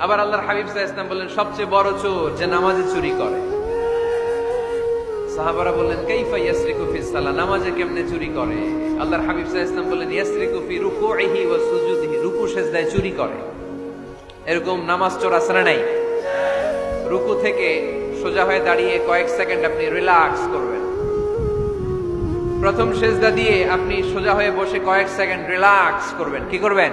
আবার আল্লাহর হাবিব সাহা ইসলাম বললেন, সবচেয়ে বড় চোর যে নামাজে চুরি করে। সাহাবারা বললেন, কাইফা ইয়াসরিকু ফি সালাহ? নামাজে কেমনে চুরি করে? আল্লাহর হাবিব সাহা ইসলাম বললেন, ইয়াসরিকু ফি রুকুইহি ওয়া সুজুদিহি। রুকু সেজদায় চুরি করে। এরকম নামাজ চোর আছে নাই? রুকু থেকে সোজা হয়ে দাঁড়িয়ে কয়েক সেকেন্ড আপনি রিল্যাক্স করবেন। প্রথম সেজদা দিয়ে আপনি সোজা হয়ে বসে কয়েক সেকেন্ড রিল্যাক্স করবেন। কি করবেন?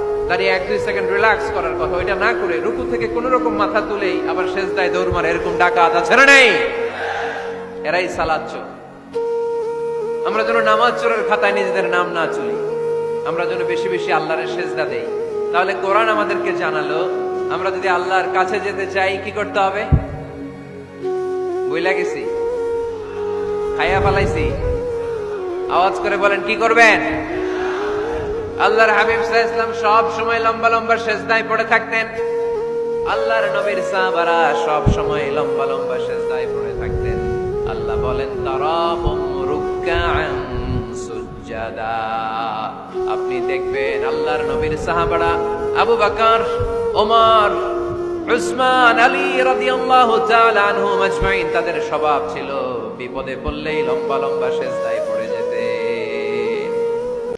দাঁড়িয়ে এক দুই সেকেন্ড রিল্যাক্স করার কথা। ওইটা না করে রুকু থেকে কোন রকম মাথা তুলেই আবার সেজদায় দৌড় মারে, এরকম ডাকাত আছে না নাই? এরাই সালাদ চোর। আমরা যেন নামাজ চোরের খাতায় নিজেদের নাম না চলি, আমরা যেন বেশি বেশি আল্লাহরের সেজদা দেই। তাহলে কোরআন আমাদেরকে জানালো, আমরা যদি আল্লাহর কাছে যেতে চাই, কি করতে হবে? বইলা গেছি। খাইয়া ফালাইছি। আওয়াজ করে বলেন, কি করবেন? আল্লাহর হাবিব সাহা ইসলাম সব সময় লম্বা লম্বা সেজদায় পড়ে থাকতেন। আল্লাহর নবীর সাহাবারা সব সময় লম্বা লম্বা সেজদায় পড়ে থাকতেন। আল্লাহ বলেন, তারাহুম রুকআন সুজ্জাদা। আপনি দেখবেন আল্লাহর নবীর সাহাবারা আবু বকর, ওমর, উসমান, আলী রাদিয়াল্লাহু তাআলা আনহুম আজমাইন, তাদের স্বভাব ছিল বিপদে পড়লেই লম্বা লম্বা সেজদায়